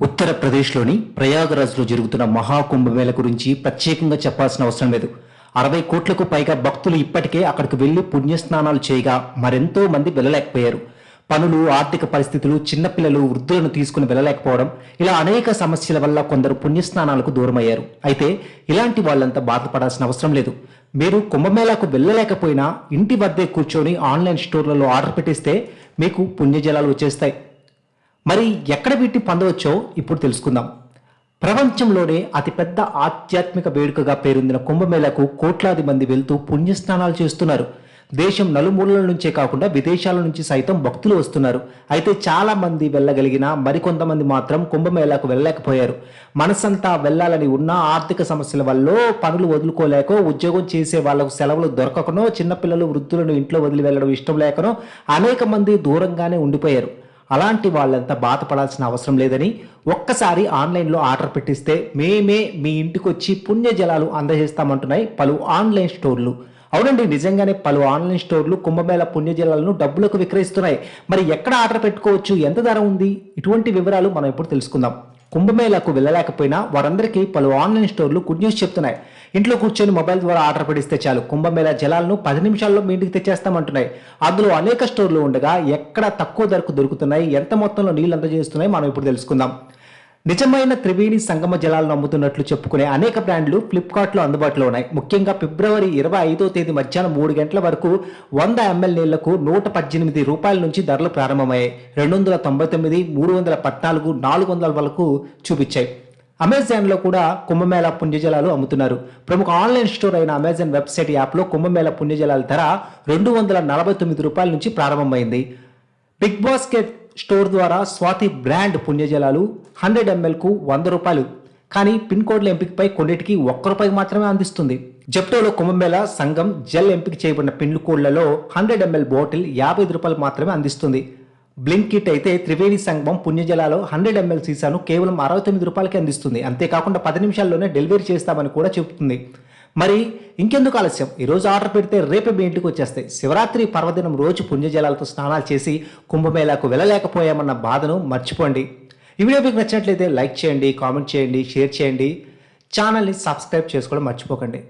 ఉత్తరప్రదేశ్లోని ప్రయాగరాజ్లో జరుగుతున్న మహాకుంభమేళ గురించి ప్రత్యేకంగా చెప్పాల్సిన అవసరం లేదు. అరవై కోట్లకు పైగా భక్తులు ఇప్పటికే అక్కడికి వెళ్ళి పుణ్యస్నానాలు చేయగా మరెంతో మంది వెళ్ళలేకపోయారు. పనులు ఆర్థిక పరిస్థితులు చిన్నపిల్లలు వృద్ధులను తీసుకుని వెళ్ళలేకపోవడం ఇలా అనేక సమస్యల వల్ల కొందరు పుణ్యస్నానాలకు దూరమయ్యారు. అయితే ఇలాంటి వాళ్ళంతా బాధపడాల్సిన అవసరం లేదు. మీరు కుంభమేళాకు వెళ్ళలేకపోయినా ఇంటి వద్దే కూర్చొని ఆన్లైన్ స్టోర్లలో ఆర్డర్ పెట్టిస్తే మీకు పుణ్యజలాలు వచ్చేస్తాయి. మరి ఎక్కడ వీటిని పొందవచ్చో ఇప్పుడు తెలుసుకుందాం. ప్రపంచంలోనే అతిపెద్ద ఆధ్యాత్మిక వేడుకగా పేరొందిన కుంభమేళకు కోట్లాది మంది వెళ్తూ పుణ్యస్నానాలు చేస్తున్నారు. దేశం నలుమూలల నుంచే కాకుండా విదేశాల నుంచి సైతం భక్తులు వస్తున్నారు. అయితే చాలా మంది వెళ్ళగలిగినా మరికొంతమంది మాత్రం కుంభమేళాకు వెళ్ళలేకపోయారు. మనసంతా వెళ్ళాలని ఉన్న ఆర్థిక సమస్యల వల్ల పనులు వదులుకోలేకో ఉద్యోగం చేసే వాళ్ళకు సెలవులు దొరకకనో చిన్నపిల్లలు వృద్ధులను ఇంట్లో వదిలి వెళ్ళడం ఇష్టం లేకనో అనేక మంది దూరంగానే ఉండిపోయారు. అలాంటి వాళ్ళంతా బాధపడాల్సిన అవసరం లేదని ఒక్కసారి ఆన్లైన్లో ఆర్డర్ పెట్టిస్తే మేమే మీ ఇంటికి వచ్చి పుణ్యజలాలు అందజేస్తామంటున్నాయి పలు ఆన్లైన్ స్టోర్లు. అవునండి నిజంగానే పలు ఆన్లైన్ స్టోర్లు కుంభమేళ పుణ్యజలాలను డబ్బులకు విక్రయిస్తున్నాయి. మరి ఎక్కడ ఆర్డర్ పెట్టుకోవచ్చు? ఎంత ధర ఉంది? ఇటువంటి వివరాలు మనం ఇప్పుడు తెలుసుకుందాం. కుంభమేళకు వెళ్ళలేకపోయినా వారందరికీ పలు ఆన్లైన్ స్టోర్లు గుడ్ న్యూస్ చెప్తున్నాయి. ఇంట్లో కూర్చొని మొబైల్ ద్వారా ఆర్డర్ పెడిస్తే చాలు. కుంభమేళ జలాలను పది నిమిషాల్లో మీ ఇంటికి తెచ్చేస్తామంటున్నాయి. అందులో అనేక స్టోర్లు ఉండగా ఎక్కడ తక్కువ ధరకు దొరుకుతున్నాయి ఎంత మొత్తంలో నీళ్ళు అందజేస్తున్నాయి మనం ఇప్పుడు తెలుసుకుందాం. నిజమైన త్రివేణి సంగమ జలాలను అమ్ముతున్నట్లు చెప్పుకునే అనేక బ్రాండ్లు ఫ్లిప్కార్ట్లో అందుబాటులో ఉన్నాయి. ముఖ్యంగా ఫిబ్రవరి ఇరవై ఐదో తేదీ మధ్యాహ్నం మూడు గంటల వరకు వంద ఎంఎల్ నీళ్ళకు నూట పద్దెనిమిది రూపాయల నుంచి ధరలు ప్రారంభమయ్యాయి. రెండు వందల తొంభై తొమ్మిది మూడు వందల పద్నాలుగు నాలుగు వందల వరకు చూపించాయి. అమెజాన్లో కూడా కుంభమేళ పుణ్యజలాలు అమ్ముతున్నారు. ప్రముఖ ఆన్లైన్ స్టోర్ అయిన అమెజాన్ వెబ్సైట్ యాప్లో కుంభమేళ పుణ్యజలాల ధర రెండు వందల నలభై తొమ్మిది రూపాయల నుంచి ప్రారంభమైంది. బిగ్ బాస్కెట్ స్టోర్ ద్వారా స్వాతి బ్రాండ్ పుణ్యజలాలు హండ్రెడ్ ఎంఎల్కు వంద రూపాయలు. కానీ పిన్ కోడ్ల ఎంపికపై కొన్నిటికి ఒక్క రూపాయి మాత్రమే అందిస్తుంది. జెప్టోలో కుంభమేళ సంఘం జెల్ ఎంపిక చేయబడిన పిన్ కోడ్లలో హండ్రెడ్ ఎంఎల్ బాటిల్ యాభై రూపాయలు మాత్రమే అందిస్తుంది. బ్లింక్ కిట్ అయితే త్రివేణి సంగమం పుణ్యజలాలో హండ్రెడ్ ఎంఎల్ సీసాను కేవలం అరవై తొమ్మిది రూపాయలకి అందిస్తుంది. అంతేకాకుండా పది నిమిషాల్లోనే డెలివరీ చేస్తామని కూడా చెబుతుంది. మరి ఇంకెందుకు ఆలస్యం? ఈరోజు ఆర్డర్ పెడితే రేపే మీ ఇంటికి వచ్చేస్తాయి. శివరాత్రి పర్వదినం రోజు పుణ్యజలాలతో స్నానాలు చేసి కుంభమేళాకు వెళ్ళలేకపోయామన్న బాధను మర్చిపోండి. ఈ వీడియో మీకు నచ్చినట్లయితే లైక్ చేయండి కామెంట్ చేయండి షేర్ చేయండి. ఛానల్ని సబ్స్క్రైబ్ చేసుకోవడం మర్చిపోకండి.